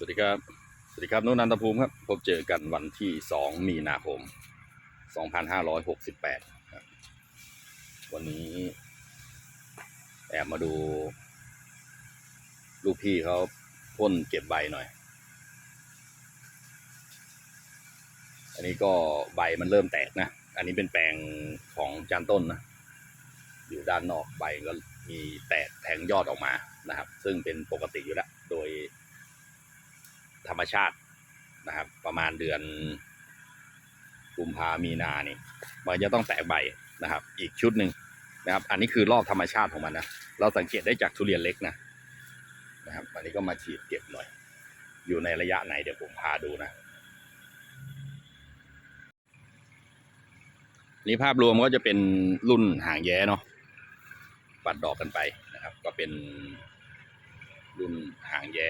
สวัสดีครับ สวัสดีครับนุนนันทภูมิครับ พบเจอกันวันที่ 2 มีนาคม 2568ครับ วันนี้ แอบมาดู ลูกพี่เขาพ่นเก็บใบหน่อย อันนี้ก็ใบมันเริ่มแตกนะ อันนี้เป็นแปลงของจานต้นนะ อยู่ด้านนอกใบก็มีแตกแทงยอดออกมานะครับ ซึ่งเป็นปกติอยู่แล้ว โดย ธรรมชาตินะครับ ประมาณเดือนกุมภามีนานี่มันจะต้องแตกใบนะครับ อีกชุดหนึ่งนะครับ อันนี้คือรอบธรรมชาติของมันนะเราสังเกตได้จากทุเรียนเล็กนะนะครับอันนี้ก็มาฉีดเก็บหน่อย อยู่ในระยะไหนเดี๋ยวผมพาดูนะนี่ภาพรวมก็จะเป็นรุ่นหางแย้เนาะปัดดอกกันไปนะครับ ก็เป็นรุ่นหางแย้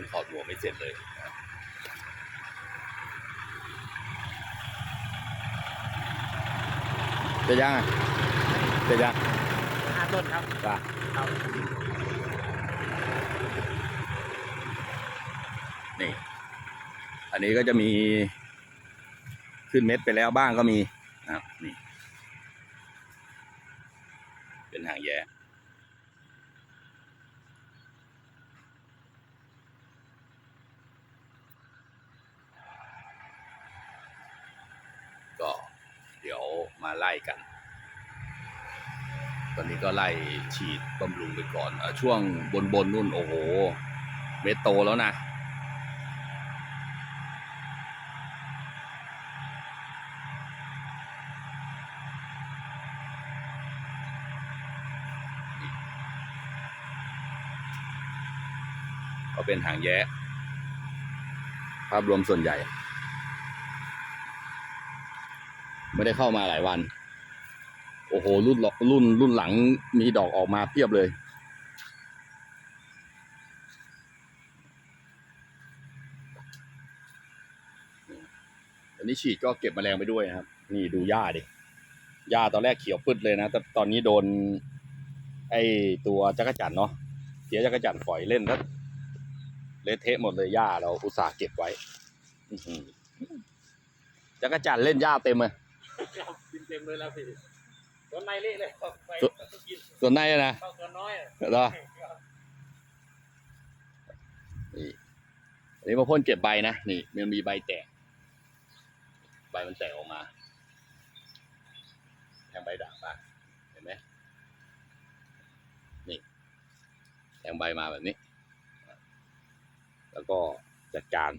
ยังถอดหัวไม่เสร็จเลยนะครับจะยังอะจะยังห้าต้นครับจ้ะครับนี่ อันนี้ก็จะมี ขึ้นเม็ดไปแล้วบ้างก็มีนะครับนี่ เป็นหางแย้ก็เดี๋ยว มาไล่กัน ตอนนี้ก็ไล่ฉีดบำรุงไปก่อนอช่วงบนบนๆนู่นโอ้โห เม็ดโตแล้วนะ ก็เป็นหางแย้ภาพรวมส่วนใหญ่ ไม่ได้เข้ามาหลายวัน โอ้โห รุ่นรุ่นรุ่นหลังมีดอกออกมาเพียบเลย อันนี้ฉีดก็เก็บแมลงไปด้วยนะครับ นี่ดูหญ้าดิหญ้าตอนแรกเขียวปึดเลยนะ แต่ตอนนี้โดน ไอ้ตัวจักรจันเนาะเสียจักรจันฝอยเล่นแล้วเละเทะหมดเลยหญ้าเราอุตส่าห์เก็บไว้จักรจันเล่นหญ้าเต็มเลย ครับกินเต็มเลยแล้วพี่ต้นในเละเลยครับไปตัวต้องกินส่วนในอะนะข้าวตัวน้อยอะเหรอนี่อันนี้มาพ่นเก็บใบนะนี่มันมีใบแตก ใบมันแตกออกมาแทงใบด่างมาเห็นไหมนี่แทงใบมาแบบนี้ แล้วก็จัดการ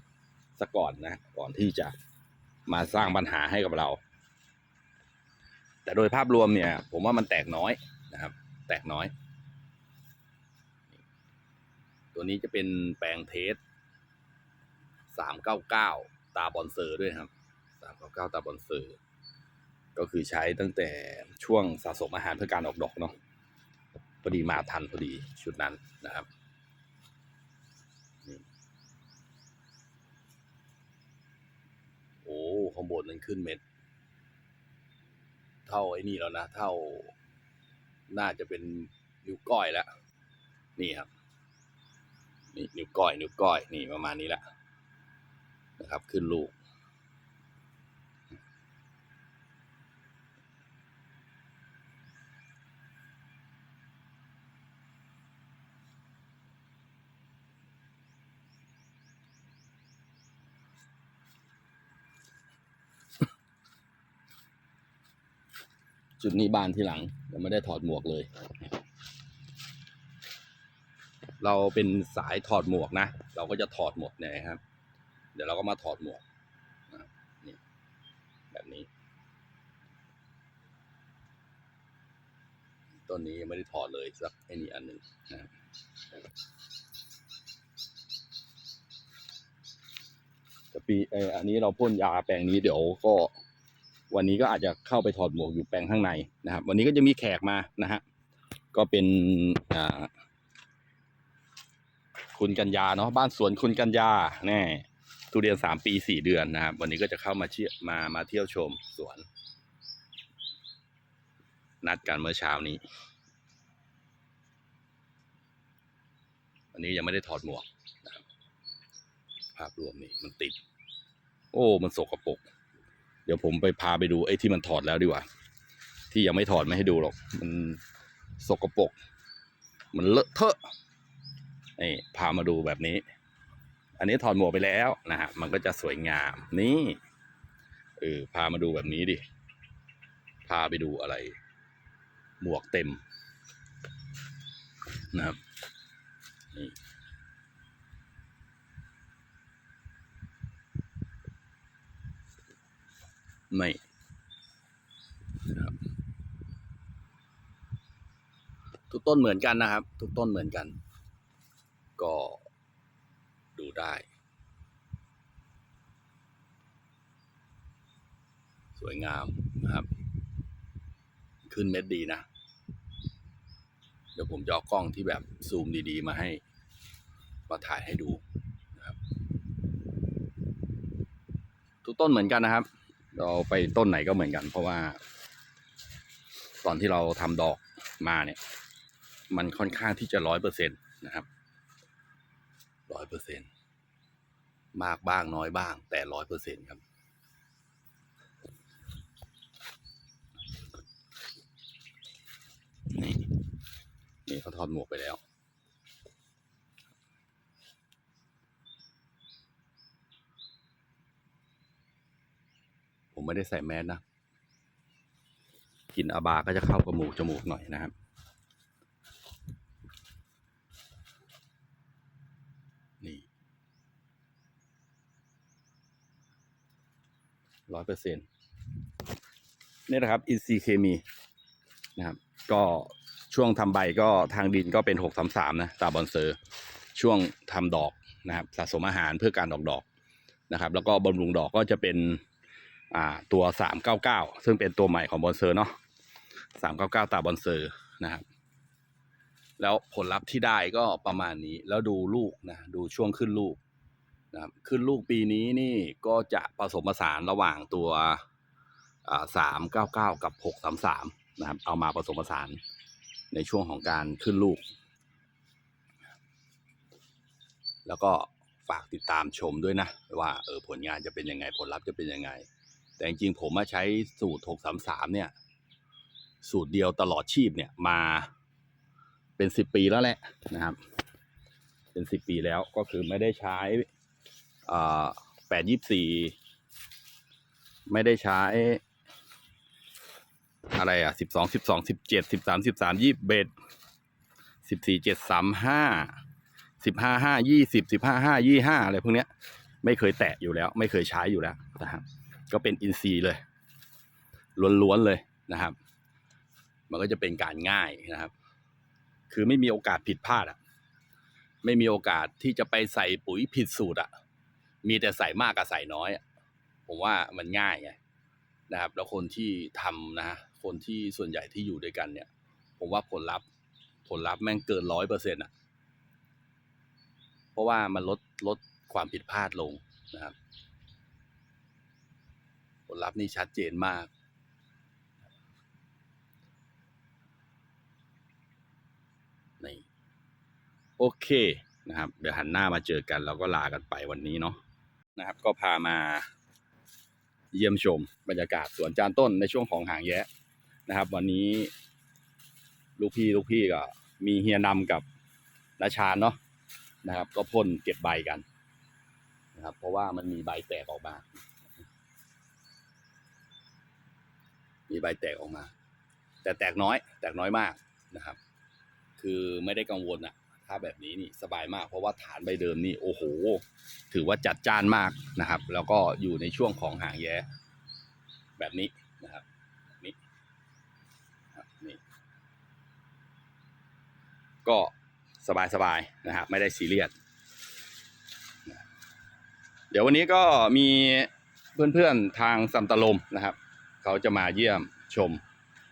ซะก่อนนะ ก่อนที่จะมาสร้างปัญหาให้กับเรา แต่โดยภาพรวมเนี่ย ผมว่ามันแตกน้อยนะครับ แตกน้อย ตัวนี้จะเป็นแปลงเทสสามเก้าเก้าตาบอนเซอร์ด้วยครับสามเก้าเก้าตาบอนเซอร์ก็คือใช้ตั้งแต่ช่วงสะสมอาหารเพื่อการออกดอกเนาะพอดีมาทันพอดีชุดนั้นนะครับโอ้ข้างบนนั้นขึ้นเม็ด เท่าไอ้นี่แล้วนะเท่าน่าจะเป็นนิ้วก้อยแล้วนี่ครับนี่นิ้วก้อยนิ้วก้อยนี่ประมาณนี้แหละนะครับ ขึ้นลูก จุดนี้บานที่หลังยังไม่ได้ถอดหมวกเลย เราเป็นสายถอดหมวกนะ เราก็จะถอดหมดเนี่ยครับ เดี๋ยวเราก็มาถอดหมวกนี่แบบนี้ต้นนี้ยังไม่ได้ถอดเลยสักไอ้นี่อันหนึ่งนะแต่ปีเอออันนี้เราพ่นยาแปลงนี้เดี๋ยวก็ วันนี้ก็อาจจะเข้าไปถอดหมวกอยู่แปลงข้างในนะครับ วันนี้ก็จะมีแขกมานะฮะก็เป็นคุณกัญญาเนาะบ้านสวนคุณกัญญาแน่ทุเรียนสามปีสี่เดือนนะครับ วันนี้ก็จะเข้ามาเที่ยวมามาเที่ยวชมสวน นัดกันเมื่อเช้านี้อันนี้ยังไม่ได้ถอดหมวกนะครับภาพรวมนี่มันติด โอ้ มันสกปรก เดี๋ยวผมไปพาไปดูไอ้ที่มันถอดแล้วดีกว่า ที่ยังไม่ถอดไม่ให้ดูหรอก มันสกปรกมันเลอะเทอะนี่พามาดูแบบนี้ อันนี้ถอดหมวกไปแล้วนะฮะมันก็จะสวยงามนี่เออพามาดูแบบนี้ดิพาไปดูอะไร หมวกเต็มนะครับนี่ ไม่นะครับทุกต้นเหมือนกันนะครับ ทุกต้นเหมือนกัน ก็ดูได้ สวยงามนะครับ ขึ้นเม็ดดีนะ เดี๋ยวผมจะเอากล้องที่แบบซูมดีๆ มาให้ มาถ่ายให้ดูนะครับ ทุกต้นเหมือนกันนะครับ เราไปต้นไหนก็เหมือนกัน เพราะว่า ตอนที่เราทำดอกมาเนี่ย มันค่อนข้างที่จะร้อยเปอร์เซ็นต์นะครับร้อยเปอร์เซ็นต์มากบ้างน้อยบ้าง แต่ร้อยเปอร์เซ็นต์ครับ นี่นี่เขาถอดหมวกไปแล้ว ไม่ได้ใส่แมสนะกลิ่นอาบาก็จะเข้ากับหมูกจมูกหน่อยนะครับ นี่ร้อยเปอร์เซ็นต์นี่นะครับ อินซีเคมีนะครับ ก็ช่วงทำใบก็ทางดินก็เป็นหกสามสามนะ ตาบอนเซอร์ ช่วงทำดอกนะครับ สะสมอาหารเพื่อการดอกดอกนะครับ แล้วก็บำรุงดอกก็จะเป็น อ่าตัวสามเก้าเก้าซึ่งเป็นตัวใหม่ของบอนเซอร์เนาะสามเก้าเก้าตาบอนเซอร์นะครับ แล้วผลลัพธ์ที่ได้ก็ประมาณนี้แล้วดูลูกนะดูช่วงขึ้นลูกนะครับขึ้นลูกปีนี้นี่ก็จะผสมผสานระหว่างตัวสามเก้าเก้ากับหกสามสามนะครับ เอามาผสมผสานในช่วงของการขึ้นลูก แล้วก็ฝากติดตามชมด้วยนะ ว่าเออผลงานจะเป็นยังไงผลลัพธ์จะเป็นยังไง แต่จริงๆผมมาใช้สูตรหกสามสามเนี่ย สูตรเดียวตลอดชีพเนี่ยมาเป็นสิบปีแล้วแหละนะครับ เป็นสิบปีแล้วก็คือไม่ได้ใช้แปดยี่สี่ไม่ได้ใช้ อะไรอะสิบสองสิบสองสิบเจ็ดสิบสามสิบสามยี่เบ็ดสิบสี่เจ็ดสามห้าสิบห้าห้ายี่สิบสิบห้าห้ายี่ห้าอะไรพวกเนี้ย ไม่เคยแตะอยู่แล้ว ไม่เคยใช้อยู่แล้วนะครับ ก็เป็นอินซีเลยล้วนๆเลยนะครับ มันก็จะเป็นการง่ายนะครับ คือไม่มีโอกาสผิดพลาดอะไม่มีโอกาสที่จะไปใส่ปุ๋ยผิดสูตรอะมีแต่ใส่มากกับใส่น้อยอะผมว่ามันง่ายไงนะครับ แล้วคนที่ทำนะคนที่ส่วนใหญ่ที่อยู่ด้วยกันเนี่ย ผมว่าผลลัพธ์ ผลลัพธ์แม่งเกินร้อยเปอร์เซ็นต์อะเพราะว่ามันลดลดความผิดพลาดลงนะครับ ลลัพธ์นี่ชัดเจนมาก นี่ โอเคนะครับ เดี๋ยวหันหน้ามาเจอกันแล้วก็ลากันไปวันนี้เนาะนะครับ ก็พามาเยี่ยมชมบรรยากาศสวนจานต้นในช่วงของหางแยะนะครับ วันนี้ลูกพี่ลูกพี่ก็มีเฮียนำกับนาชาญเนาะนะครับ ก็พ่นเก็บใบกันนะครับ เพราะว่ามันมีใบแตกออกมา มีใบแตกออกมา แต่แตกน้อย แตกน้อยมากนะครับ คือไม่ได้กังวลอะถ้าแบบนี้นี่สบายมาก เพราะว่าฐานใบเดิมนี่โอ้โห ถือว่าจัดจ้านมากนะครับ แล้วก็อยู่ในช่วงของหางแย้แบบนี้นะครับนี่นี่ก็สบายๆนะครับ ไม่ได้ซีเรียสเดี๋ยววันนี้ก็มีเพื่อนๆทางสัมตะลมนะครับ เขาจะมาเยี่ยมชม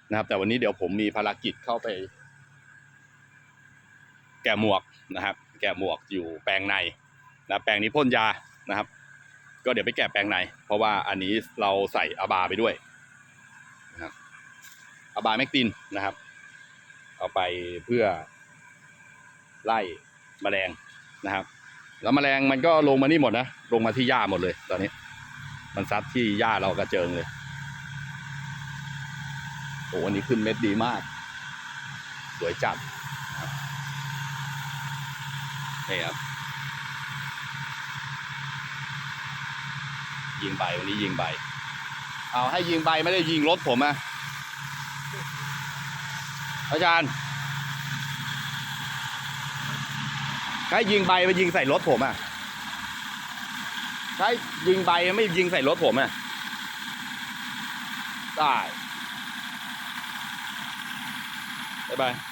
นะครับ แต่วันนี้เดี๋ยวผมมีภารกิจเข้าไป แกะหมวกนะครับ แกะหมวกอยู่แปลงในนะแปลงนี้พ่นยานะครับ ก็เดี๋ยวไปแกะแปลงในเพราะว่าอันนี้เราใส่อาบาไปด้วยนะครับอาบาแมกตินนะครับ เอาไปเพื่อไล่แมลงนะครับ แล้วแมลงมันก็ลงมานี่หมดนะลงมาที่หญ้าหมดเลย ตอนนี้ มันซัดที่หญ้าเรากระเจิงเลย โอ้วันนี้ขึ้นเม็ดดีมาก สวยจัดนี่ครับ ยิงใบวันนี้ยิงใบ เอาให้ยิงใบไม่ได้ยิงรถผมอะอาจารย์ให้ยิงใบไปยิงใส่รถผมอะใช่ยิงใบไม่ยิงใส่รถผมอะได้ Bye-bye.